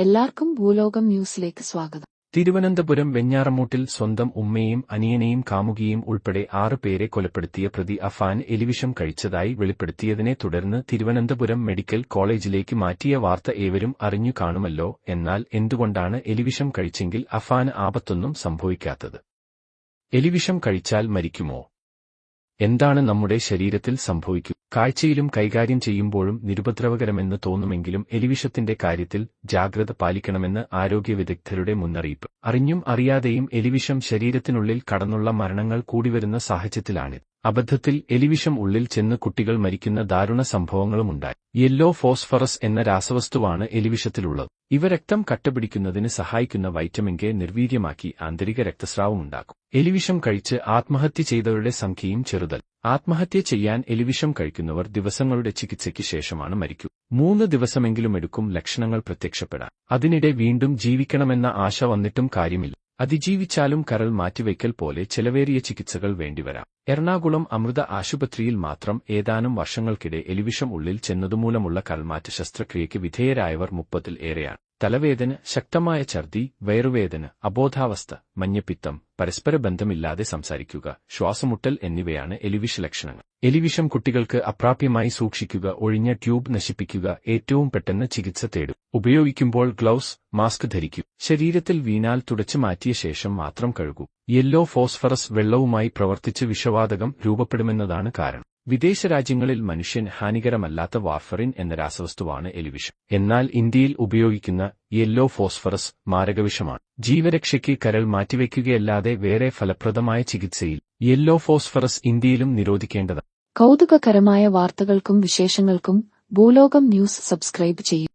എല്ലാവർക്കും ഭൂലോകം ന്യൂസിലേക്ക് സ്വാഗതം. തിരുവനന്തപുരം വെഞ്ഞാറമൂട്ടിൽ സ്വന്തം ഉമ്മയും അനിയനെയും കാമുകിയും ഉൾപ്പെടെ ആറ് പേരെ കൊലപ്പെടുത്തിയ പ്രതി അഫാൻ എലിവിഷം കഴിച്ചതായി വെളിപ്പെടുത്തിയതിനെ തുടർന്ന് തിരുവനന്തപുരം മെഡിക്കൽ കോളേജിലേക്ക് മാറ്റിയ വാർത്ത ഏവരും അറിഞ്ഞു കാണുമല്ലോ. എന്നാൽ എന്തുകൊണ്ടാണ് എലിവിഷം കഴിച്ചെങ്കിൽ അഫാൻ ആപത്തൊന്നും സംഭവിക്കാത്തത്? എലിവിഷം കഴിച്ചാൽ മരിക്കുമോ? എന്താണ് നമ്മുടെ ശരീരത്തിൽ സംഭവിക്കുക കാഴ്ചയിലും കൈകാര്യം ചെയ്യുമ്പോഴും നിരുപദ്രവകരമെന്ന് തോന്നുമെങ്കിലും എലിവിഷത്തിന്റെ കാര്യത്തിൽ ജാഗ്രത പാലിക്കണമെന്ന് ആരോഗ്യ വിദഗ്ധരുടെ മുന്നറിയിപ്പ്. അറിഞ്ഞും അറിയാതെയും എലിവിഷം ശരീരത്തിനുള്ളിൽ കടന്നുള്ള മരണങ്ങൾ കൂടിവരുന്ന സാഹചര്യത്തിലാണിത് അബദ്ധത്തിൽ എലിവിഷം ഉള്ളിൽ ചെന്ന് കുട്ടികൾ മരിക്കുന്ന ദാരുണ സംഭവങ്ങളുമുണ്ടായി. യെല്ലോ ഫോസ്ഫറസ് എന്ന രാസവസ്തുവാണ് എലിവിഷത്തിലുള്ളത്. ഇവ രക്തം കട്ടപിടിക്കുന്നതിന് സഹായിക്കുന്ന വൈറ്റമിൻ കെ നിർവീര്യമാക്കി ആന്തരിക രക്തസ്രാവമുണ്ടാക്കും എലിവിഷം കഴിച്ച് ആത്മഹത്യ ചെയ്തവരുടെ സംഖ്യയും ചെറുതൽ ആത്മഹത്യ ചെയ്യാൻ എലിവിഷം കഴിക്കുന്നവർ ദിവസങ്ങളുടെ ചികിത്സയ്ക്ക് ശേഷമാണ് മരിക്കൂ. മൂന്ന് ദിവസമെങ്കിലും എടുക്കും ലക്ഷണങ്ങൾ പ്രത്യക്ഷപ്പെടാൻ. അതിനിടെ വീണ്ടും ജീവിക്കണമെന്ന ആശ വന്നിട്ടും കാര്യമില്ല. അതിജീവിച്ചാലും കരൾ മാറ്റിവയ്ക്കൽ പോലെ ചെലവേറിയ ചികിത്സകൾ വേണ്ടിവരാം. എറണാകുളം അമൃത ആശുപത്രിയിൽ മാത്രം ഏതാനും വർഷങ്ങൾക്കിടെ എലിവിഷം ഉള്ളിൽ ചെന്നതുമൂലമുള്ള കരൾമാറ്റ ശസ്ത്രക്രിയയ്ക്ക് വിധേയരായവർ മുപ്പതിൽ ഏറെയാണ്. തലവേദന ശക്തമായ ഛർദി വയറുവേദന അബോധാവസ്ഥ മഞ്ഞപ്പിത്തം പരസ്പര ബന്ധമില്ലാതെ സംസാരിക്കുക ശ്വാസമുട്ടൽ എന്നിവയാണ് എലിവിഷ ലക്ഷണങ്ങൾ. എലിവിഷം കുട്ടികൾക്ക് അപ്രാപ്യമായി സൂക്ഷിക്കുക ഒഴിഞ്ഞ ട്യൂബ് നശിപ്പിക്കുക ഏറ്റവും പെട്ടെന്ന് ചികിത്സ തേടും. ഉപയോഗിക്കുമ്പോൾ ഗ്ലൗസ് മാസ്ക് ധരിക്കൂ. ശരീരത്തിൽ വീണാൽ തുടച്ചു മാറ്റിയ ശേഷം മാത്രം കഴുകൂ. യെല്ലോ ഫോസ്ഫറസ് വെള്ളവുമായി പ്രവർത്തിച്ച് വിഷവാതകം രൂപപ്പെടുമെന്നതാണ് കാരണം. വിദേശ രാജ്യങ്ങളിൽ മനുഷ്യൻ ഹാനികരമല്ലാത്ത വാർഫറിൻ എന്ന രാസവസ്തുവാണ് എലിവിഷം. എന്നാൽ ഇന്ത്യയിൽ ഉപയോഗിക്കുന്ന യെല്ലോ ഫോസ്ഫറസ് മാരകവിഷമാണ്. ജീവരക്ഷയ്ക്ക് കരൾ മാറ്റിവെക്കുകയല്ലാതെ വേറെ ഫലപ്രദമായ ചികിത്സയിൽ യെല്ലോ ഫോസ്ഫറസ് ഇന്ത്യയിലും നിരോധിക്കേണ്ടതാണ്. കൗതുകകരമായ വാർത്തകൾക്കും വിശേഷങ്ങൾക്കും ഭൂലോകം ന്യൂസ് സബ്സ്ക്രൈബ് ചെയ്യും.